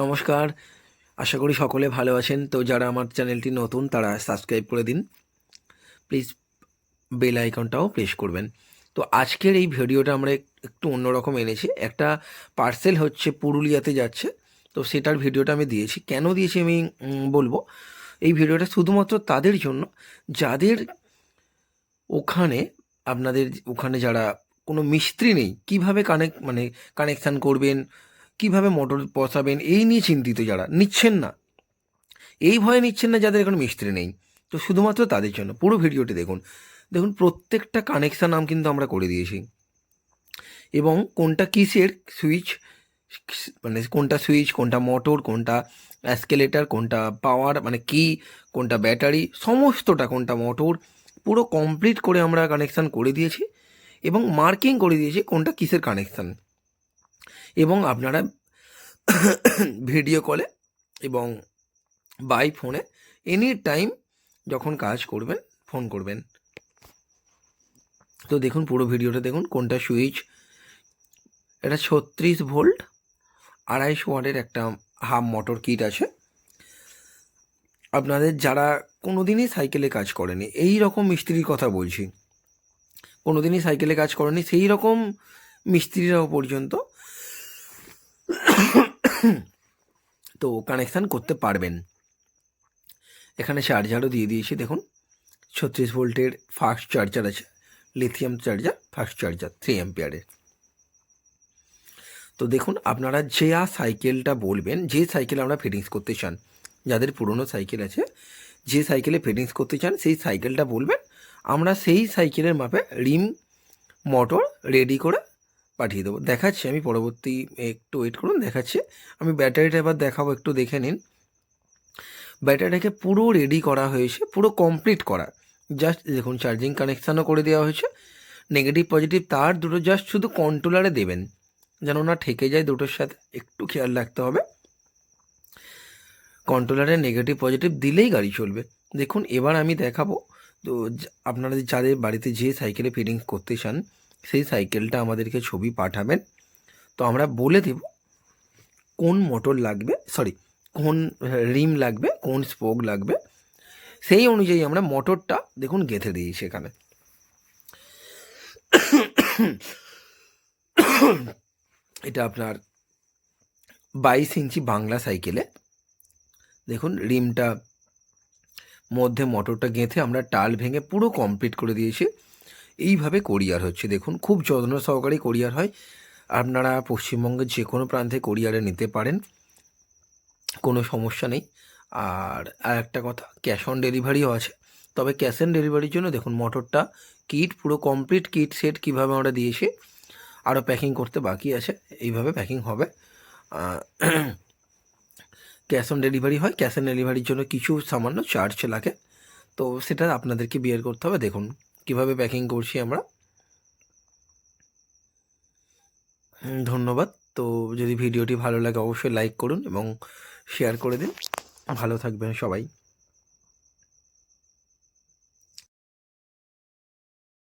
নমস্কার। আশা করি সকলে ভালো আছেন। তো যারা আমার চ্যানেলটি নতুন, তারা সাবস্ক্রাইব করে দিন। প্লিজ বেল আইকনটাও প্রেস করবেন। তো আজকের এই ভিডিওটা আমরা একটু অন্যরকম এনেছি। একটা পার্সেল হচ্ছে পুরুলিয়াতে যাচ্ছে। তো সেটার ভিডিওটা আমি দিয়েছি। কেন দিয়েছি আমি বলব? এই ভিডিওটা শুধুমাত্র তাদের জন্য। যাদের ওখানে আপনাদের ওখানে যারা কোনো মিস্ত্রি নেই, কীভাবে কানেক্ট মানে কানেকশান করবেন? কীভাবে মোটর বসাবেন? এই নিয়ে চিন্তিত যারা। নিচ্ছেন না। এই ভয়ে নিচ্ছেন না যাদের এখন মিস্ত্রি নেই। তো শুধুমাত্র তাদের জন্য। পুরো ভিডিওটি দেখুন। দেখুন, প্রত্যেকটা কানেকশান নাম কিন্তু আমরা করে দিয়েছি। এবং কোনটা কিসের সুইচ মানে কোনটা সুইচ কোনটা মোটর কোনটা অ্যাসকেলেটার কোনটা পাওয়ার মানে কি, কোনটা ব্যাটারি সমস্তটা কোনটা মোটর পুরো কমপ্লিট করে আমরা কানেকশান করে দিয়েছি এবং মার্কিং করে দিয়েছি কোনটা কিসের কানেকশান এবং আপনারা ভিডিও কলে এবং বাই ফোনে এনি টাইম যখন কাজ করবেন ফোন করবেন। তো দেখুন পুরো ভিডিওটা দেখুন, কোনটা সুইচ এটা ছত্রিশ ভোল্ট, আড়াইশো ওয়াটের একটা হাফ মোটর কিট আছে। আপনাদের যারা কোনো দিনই সাইকেলে কাজ করেনি, এই রকম মিস্ত্রির কথা বলছি। কোনো দিনই সাইকেলে কাজ করেনি, সেই রকম মিস্ত্রিরাও পর্যন্ত তো কানেকশান করতে পারবেন। এখানে চার্জারও দিয়ে দিয়েছি, দেখুন। ছত্রিশ ভোল্টের ফাস্ট চার্জার আছে lithium charger fast charger three অ্যাম্পিয়ারের তো দেখুন, আপনারা যে সাইকেলটা বলবেন, যে সাইকেল আমরা ফিটিংস করতে চান, যাদের পুরনো সাইকেল আছে, যে সাইকেলে ফিটিংস করতে চান, সেই সাইকেলটা বলবেন। আমরা সেই সাইকেলের মাপে রিম মোটর রেডি করে পাঠিয়ে দেবো। দেখাচ্ছি, আমি পরবর্তী, একটু ওয়েট করুন, দেখাচ্ছি। আমি ব্যাটারিটা এবার দেখাবো, একটু দেখে নিন। ব্যাটারিটাকে পুরো রেডি করা হয়েছে, পুরো কমপ্লিট করা। জাস্ট দেখুন চার্জিং কানেকশানও করে দেওয়া হয়েছে। নেগেটিভ পজিটিভ তার দুটো জাস্ট শুধু কন্ট্রোলারে দেবেন। যেন না ঠেকে যায় দুটোর সাথে, একটু খেয়াল রাখতে হবে। কন্ট্রোলারে নেগেটিভ পজিটিভ দিলেই গাড়ি চলবে। দেখুন, এবার আমি দেখাবো, তো আপনারা যাদের বাড়িতে যে সাইকেলে ফিটিংস করতে চান সেই সাইকেলটা আমাদেরকে ছবি পাঠাবেন। তো আমরা বলে দেব কোন মোটর লাগবে সরি কোন রিম লাগবে, কোন স্পোক লাগবে। সেই অনুযায়ী আমরা মোটরটা দেখুন গেঁথে দিয়েছি এখানে। এটা আপনার বাইশ ইঞ্চি বাংলা সাইকেলে। দেখুন রিমটা মধ্যে মোটরটা গেঁথে আমরা টাল ভেঙে পুরো কমপ্লিট করে দিয়েছি। এইভাবে কোরিয়ার হচ্ছে। দেখুন, খুব যত্ন সহকারে কোরিয়ার হয়। আপনারা পশ্চিমবঙ্গের যে কোনো প্রান্তে কোরিয়ারে নিতে পারেন। কোনো সমস্যা নেই। আর আর একটা কথা, ক্যাশ অন ডেলিভারিও আছে। তবে ক্যাশ অন ডেলিভারির জন্য দেখুন, মোটরটা কিট, পুরো কমপ্লিট কিট সেট কীভাবে আমরা দিয়েছি, আরও প্যাকিং করতে বাকি আছে। এইভাবে প্যাকিং হবে। ক্যাশ অন ডেলিভারি হয়। ক্যাশ অন ডেলিভারির জন্য কিছু সামান্য চার্জ লাগে। তো সেটা আপনাদেরকে বিয়ার করতে হবে। দেখুন কীভাবে প্যাকিং করছি আমরা? ধন্যবাদ। তো যদি ভিডিওটি ভালো লাগে, অবশ্যই লাইক করুন এবং শেয়ার করে দিন। ভালো থাকবেন সবাই।